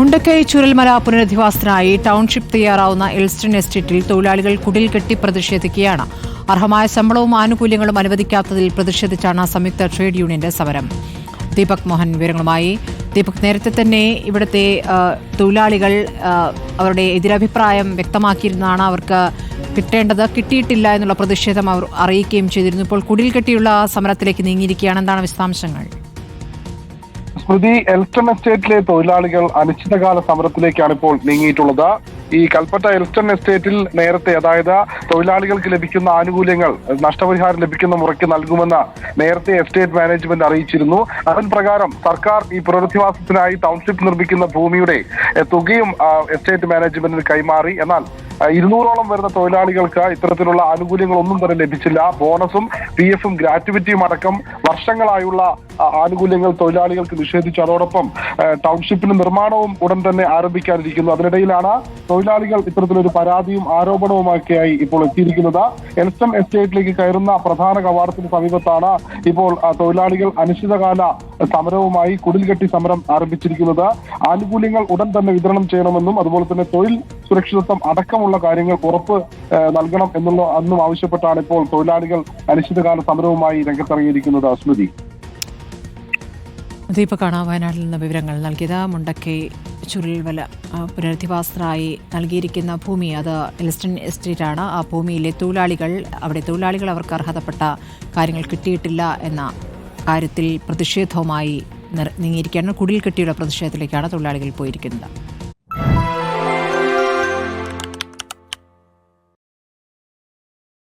മുണ്ടക്കൈ ചുരൽമല പുനരധിവാസത്തിനായി ടൗൺഷിപ്പ് തയ്യാറാവുന്ന എൽസ്റ്റൺ എസ്റ്റേറ്റിൽ തൊഴിലാളികൾ കുടിൽ കെട്ടി പ്രതിഷേധിക്കുകയാണ്. അർഹമായ ശമ്പളവും ആനുകൂല്യങ്ങളും അനുവദിക്കാത്തതിൽ പ്രതിഷേധിച്ചാണ് സംയുക്ത ട്രേഡ് യൂണിയന്റെ സമരം. ദീപക് മോഹൻ വിവരങ്ങളുമായി. ദീപക് നേരത്തെ തന്നെ ഇവിടുത്തെ തൊഴിലാളികൾ അവരുടെ എതിരഭിപ്രായം വ്യക്തമാക്കിയിരുന്നാണ് അവർക്ക് കിട്ടേണ്ടത്. കിട്ടിയിട്ടില്ല എന്നുള്ള പ്രതിഷേധം അവർ അറിയിക്കുകയും ചെയ്തിരുന്നു. ഇപ്പോൾ കുടിൽ കെട്ടിയുള്ള സമരത്തിലേക്ക് നീങ്ങിയിരിക്കുകയാണ്. എന്താണ് വിശദാംശങ്ങൾ? സ്മൃതി എൽസ്റ്റൺ എസ്റ്റേറ്റിലെ തൊഴിലാളികൾ അനിശ്ചിതകാല സമരത്തിലേക്കാണ് ഇപ്പോൾ നീങ്ങിയിട്ടുള്ളത്. ഈ കൽപ്പറ്റ എൽസ്റ്റൺ എസ്റ്റേറ്റിൽ നേരത്തെ അതായത് തൊഴിലാളികൾക്ക് ലഭിക്കുന്ന ആനുകൂല്യങ്ങൾ നഷ്ടപരിഹാരം ലഭിക്കുന്ന മുറയ്ക്ക് നൽകുമെന്ന് നേരത്തെ എസ്റ്റേറ്റ് മാനേജ്മെന്റ് അറിയിച്ചിരുന്നു. അതിൻ പ്രകാരം സർക്കാർ ഈ പുനരധിവാസത്തിനായി ടൗൺഷിപ്പ് നിർമ്മിക്കുന്ന ഭൂമിയുടെ തുകയും എസ്റ്റേറ്റ് മാനേജ്മെന്റിന് കൈമാറി. എന്നാൽ ഇരുന്നൂറോളം വരുന്ന തൊഴിലാളികൾക്ക് ഇത്തരത്തിലുള്ള ആനുകൂല്യങ്ങളൊന്നും തന്നെ ലഭിച്ചില്ല. ബോണസും പി എഫും ഗ്രാറ്റുവിറ്റിയും അടക്കം വർഷങ്ങളായുള്ള ആനുകൂല്യങ്ങൾ തൊഴിലാളികൾക്ക് നിഷേധിച്ചു. അതോടൊപ്പം ടൗൺഷിപ്പിന് നിർമ്മാണവും ഉടൻ തന്നെ ആരംഭിക്കാനിരിക്കുന്നു. അതിനിടയിലാണ് തൊഴിലാളികൾ ഇത്തരത്തിലൊരു പരാതിയും ആരോപണവുമൊക്കെയായി ഇപ്പോൾ എത്തിയിരിക്കുന്നത്. എൽസ്റ്റം എസ്റ്റേറ്റിലേക്ക് കയറുന്ന പ്രധാന കവാടത്തിന് സമീപത്താണ് ഇപ്പോൾ തൊഴിലാളികൾ അനിശ്ചിതകാല സമരവുമായി കുടിൽകെട്ടി സമരം ആരംഭിച്ചിരിക്കുന്നത്. ആനുകൂല്യങ്ങൾ ഉടൻ തന്നെ വിതരണം ചെയ്യണമെന്നും അതുപോലെ തന്നെ തൊഴിൽ സുരക്ഷിതത്വം അടക്കമുള്ള കാര്യങ്ങൾ ഉറപ്പ് നൽകണം എന്നുള്ള അന്നും ആവശ്യപ്പെട്ടാണ് ഇപ്പോൾ തൊഴിലാളികൾ അനിശ്ചിതകാല സമരവുമായി രംഗത്തിറങ്ങിയിരിക്കുന്നത് സ്മൃതി. ദീപക്കാണ് വയനാട്ടിൽ നിന്ന് വിവരങ്ങൾ നൽകിയത്. മുണ്ടക്കൈ ചുരുൾവല പുനരധിവാസത്തിനായി നൽകിയിരിക്കുന്ന ഭൂമി അത് എലിസ്റ്റൺ എസ്റ്റേറ്റാണ്. ആ ഭൂമിയിലെ തൊഴിലാളികൾ അവിടെ തൊഴിലാളികൾ അവർക്ക് അർഹതപ്പെട്ട കാര്യങ്ങൾ കിട്ടിയിട്ടില്ല എന്ന കാര്യത്തിൽ പ്രതിഷേധവുമായി നീങ്ങിയിരിക്കുകയാണ്. കുടിൽ കെട്ടിയുള്ള പ്രതിഷേധത്തിലേക്കാണ് തൊഴിലാളികൾ പോയിരിക്കുന്നത്.